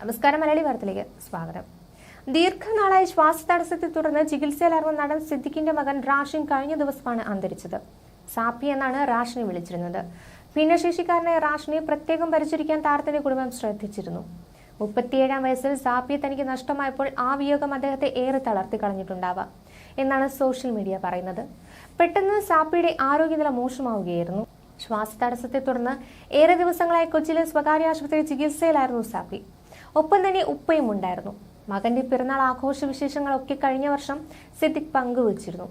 നമസ്കാരം മലയാളി വാർത്തയിലേക്ക് സ്വാഗതം. ദീർഘനാളായി ശ്വാസതടസ്സത്തെ തുടർന്ന് ചികിത്സയിലായിരുന്ന നടൻ സിദ്ദിഖിന്റെ മകൻ റാഷിൻ കഴിഞ്ഞ ദിവസമാണ് അന്തരിച്ചത്. സാപ്പി എന്നാണ് റാഷിനെ വിളിച്ചിരുന്നത്. ഭിന്നശേഷിക്കാരനായ റാഷിനെ പ്രത്യേകം പരിചരിക്കാൻ താരത്തിന്റെ കുടുംബം ശ്രദ്ധിച്ചിരുന്നു. മുപ്പത്തിയേഴാം വയസ്സിൽ സാപ്പിയെ തനിക്ക് നഷ്ടമായപ്പോൾ ആ വിയോഗം അദ്ദേഹത്തെ ഏറെ തളർത്തി കളഞ്ഞിട്ടുണ്ടാവാം എന്നാണ് സോഷ്യൽ മീഡിയ പറയുന്നത്. പെട്ടെന്ന് സാപ്പിയുടെ ആരോഗ്യനില മോശമാവുകയായിരുന്നു. ശ്വാസതടസ്സത്തെ തുടർന്ന് ഏറെ ദിവസങ്ങളായി കൊച്ചിയിലെ സ്വകാര്യ ആശുപത്രിയിൽ ചികിത്സയിലായിരുന്നു സാപ്പി ഒപ്പം തന്നെ ഉപ്പയും ഉണ്ടായിരുന്നു. മകന്റെ പിറന്നാൾ ആഘോഷ വിശേഷങ്ങളൊക്കെ കഴിഞ്ഞ വർഷം സിദ്ദിഖ് പങ്കുവച്ചിരുന്നു.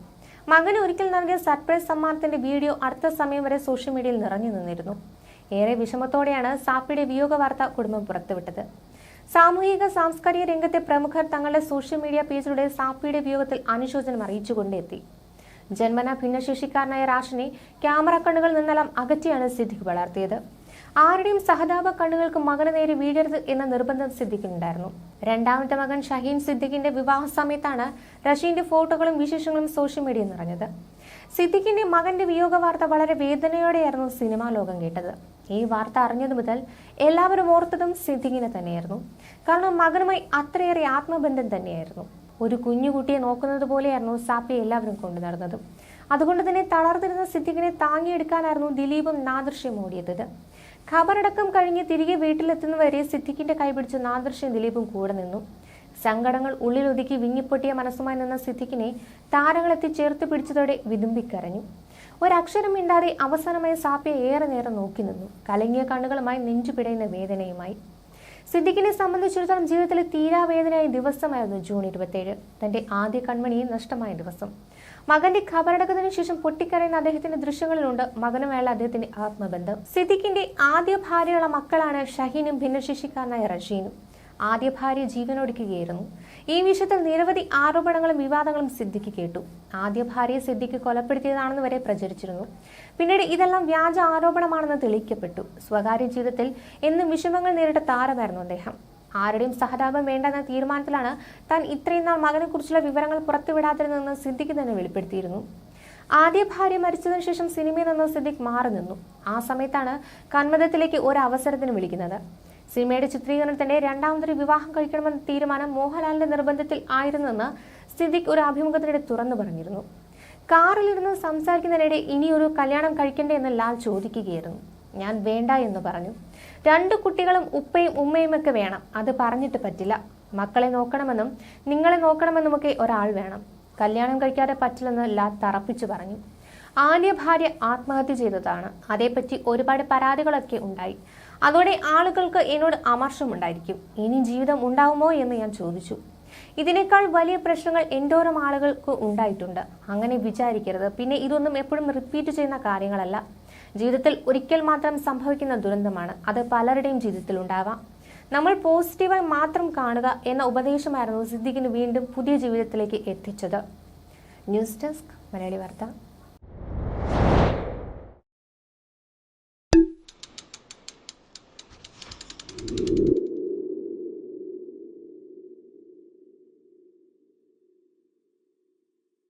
മകന് ഒരിക്കൽ നൽകിയ സർപ്രൈസ് സമ്മാനത്തിന്റെ വീഡിയോ അടുത്ത സമയം വരെ സോഷ്യൽ മീഡിയയിൽ നിറഞ്ഞു നിന്നിരുന്നു. ഏറെ വിഷമത്തോടെയാണ് സാപ്പിയുടെ വിയോഗ വാർത്ത കുടുംബം പുറത്തുവിട്ടത്. സാമൂഹിക സാംസ്കാരിക രംഗത്തെ പ്രമുഖർ തങ്ങളുടെ സോഷ്യൽ മീഡിയ പേജിലൂടെ സാപ്പിയുടെ വിയോഗത്തിൽ അനുശോചനം അറിയിച്ചുകൊണ്ടെത്തി. ജന്മന ഭിന്നശേഷിക്കാരനായ റാഷിനെ ക്യാമറ കണ്ണുകളിൽ നിന്നെല്ലാം അകറ്റിയാണ് സിദ്ദിഖ് വളർത്തിയത്. ആരുടെയും സഹതാപ കണ്ണുകൾക്ക് മകന് നേരെ വീഴരുത് എന്ന നിർബന്ധം സിദ്ദിഖിനുണ്ടായിരുന്നു. രണ്ടാമത്തെ മകൻ ഷഹീൻ സിദ്ദിഖിന്റെ വിവാഹ സമയത്താണ് റഷീന്റെ ഫോട്ടോകളും വിശേഷങ്ങളും സോഷ്യൽ മീഡിയ നിറഞ്ഞത്. സിദ്ദിഖിന്റെ മകന്റെ വിയോഗ വാർത്ത വളരെ വേദനയോടെയായിരുന്നു സിനിമാ ലോകം കേട്ടത്. ഈ വാർത്ത അറിഞ്ഞതു മുതൽ എല്ലാവരും ഓർത്തതും സിദ്ദിഖിനെ തന്നെയായിരുന്നു. കാരണം മകനുമായി അത്രയേറെ ആത്മബന്ധം തന്നെയായിരുന്നു. ഒരു കുഞ്ഞുകുട്ടിയെ നോക്കുന്നത് പോലെയായിരുന്നു സാപ്പി എല്ലാവരും കൊണ്ടു നടന്നത്. അതുകൊണ്ട് തന്നെ തളർന്നിരുന്ന സിദ്ദിഖിനെ താങ്ങിയെടുക്കാനായിരുന്നു ദിലീപും നാദൃശ്യം ഓടിയെത്തത് ഖബറടക്കം കഴിഞ്ഞ് തിരികെ വീട്ടിലെത്തുന്നവരെ സിദ്ദിഖിന്റെ കൈപിടിച്ച് നാദൃശ്യം ദിലീപും കൂടെ നിന്നു. സങ്കടങ്ങൾ ഉള്ളിലൊതുക്കി വിങ്ങിപ്പൊട്ടിയ മനസ്സുമായി നിന്ന സിദ്ദിഖിനെ താരങ്ങളെത്തി ചേർത്ത് പിടിച്ചതോടെ വിതുമ്പിക്കരഞ്ഞു. ഒരക്ഷരം മിണ്ടാതെ അവസാനമായി സാപ്പിയെ ഏറെ നേരം നോക്കി നിന്നു. കലങ്ങിയ കണ്ണുകളുമായി നെഞ്ചു പിടയുന്ന വേദനയുമായി. സിദ്ദിഖിനെ സംബന്ധിച്ചിടത്തോളം ജീവിതത്തിലെ തീരാവേദനയായ ദിവസമായിരുന്നു ജൂൺ ഇരുപത്തിയേഴ് തന്റെ ആദ്യ കൺമണിയെ നഷ്ടമായ ദിവസം. മകന്റെ ഖബറടക്കത്തിന് ശേഷം പൊട്ടിക്കരയുന്ന അദ്ദേഹത്തിന്റെ ദൃശ്യങ്ങളിലുണ്ട് മകനുമായുള്ള അദ്ദേഹത്തിന്റെ ആത്മബന്ധം. സിദ്ദിഖിന്റെ ആദ്യ ഭാര്യയുള്ള മക്കളാണ് ഷഹീനും ഭിന്നശേഷിക്കാരനായ റഷീനും. ആദ്യ ഭാര്യ ജീവനൊടുക്കുകയായിരുന്നു. ഈ വിഷയത്തിൽ നിരവധി ആരോപണങ്ങളും വിവാദങ്ങളും സിദ്ദിഖ് കേട്ടു. ആദ്യ ഭാര്യയെ സിദ്ദിഖ് കൊലപ്പെടുത്തിയതാണെന്ന് വരെ പ്രചരിച്ചിരുന്നു. പിന്നീട് ഇതെല്ലാം വ്യാജ ആരോപണമാണെന്ന് തെളിയിക്കപ്പെട്ടു. സ്വകാര്യ ജീവിതത്തിൽ എന്നും വിഷമങ്ങൾ നേരിട്ട താരമായിരുന്നു അദ്ദേഹം. ആരുടെയും സഹതാപം വേണ്ടെന്ന തീരുമാനത്തിലാണ് താൻ ഇത്രയും നാൾ മകനെക്കുറിച്ചുള്ള വിവരങ്ങൾ പുറത്തുവിടാതിരുന്നതെന്ന് സിദ്ദിഖ് തന്നെ വെളിപ്പെടുത്തിയിരുന്നു. ആദ്യ ഭാര്യ മരിച്ചതിനു ശേഷം സിനിമയിൽ നിന്ന് സിദ്ദിഖ് മാറി നിന്നു. ആ സമയത്താണ് കന്മദത്തിലേക്ക് ഒരു അവസരത്തിന് വിളിക്കുന്നത്. സിനിമയുടെ ചിത്രീകരണത്തിന്റെ രണ്ടാമതൊരു വിവാഹം കഴിക്കണമെന്ന തീരുമാനം മോഹൻലാലിന്റെ നിർബന്ധത്തിൽ ആയിരുന്നെന്ന് സിദ്ദിഖ് ഒരു അഭിമുഖത്തിനിടെ തുറന്നു പറഞ്ഞിരുന്നു. കാറിലിരുന്ന് സംസാരിക്കുന്നതിനിടെ ഇനിയൊരു കല്യാണം കഴിക്കണ്ടേ എന്ന് ലാൽ ചോദിക്കുകയായിരുന്നു. ഞാൻ വേണ്ട എന്ന് പറഞ്ഞു. രണ്ടു കുട്ടികളും ഉപ്പയും ഉമ്മയും ഒക്കെ വേണം. അത് പറഞ്ഞിട്ട് പറ്റില്ല. മക്കളെ നോക്കണമെന്നും നിങ്ങളെ നോക്കണമെന്നുമൊക്കെ ഒരാൾ വേണം. കല്യാണം കഴിക്കാതെ പറ്റില്ലെന്ന് ലാൽ തറപ്പിച്ചു പറഞ്ഞു. ആദ്യ ഭാര്യ ആത്മഹത്യ ചെയ്തതാണ്. അതേപ്പറ്റി ഒരുപാട് പരാതികളൊക്കെ ഉണ്ടായി. അതോടെ ആളുകൾക്ക് എന്നോട് അമർഷമുണ്ടായിരിക്കും. ഇനി ജീവിതം ഉണ്ടാവുമോ എന്ന് ഞാൻ ചോദിച്ചു. ഇതിനേക്കാൾ വലിയ പ്രശ്നങ്ങൾ എന്തോരം ആളുകൾക്ക് ഉണ്ടായിട്ടുണ്ട്? അങ്ങനെ വിചാരിക്കരുത്. പിന്നെ ഇതൊന്നും എപ്പോഴും റിപ്പീറ്റ് ചെയ്യുന്ന കാര്യങ്ങളല്ല. ജീവിതത്തിൽ ഒരിക്കൽ മാത്രം സംഭവിക്കുന്ന ദുരന്തമാണ്. അത് പലരുടെയും ജീവിതത്തിൽ ഉണ്ടാവാം. നമ്മൾ പോസിറ്റീവായി മാത്രം കാണുക എന്ന ഉപദേശമായിരുന്നു സിദ്ദിഖിന് വീണ്ടും പുതിയ ജീവിതത്തിലേക്ക് എത്തിച്ചത്. ന്യൂസ് ഡെസ്ക് മലയാളി വാർത്ത.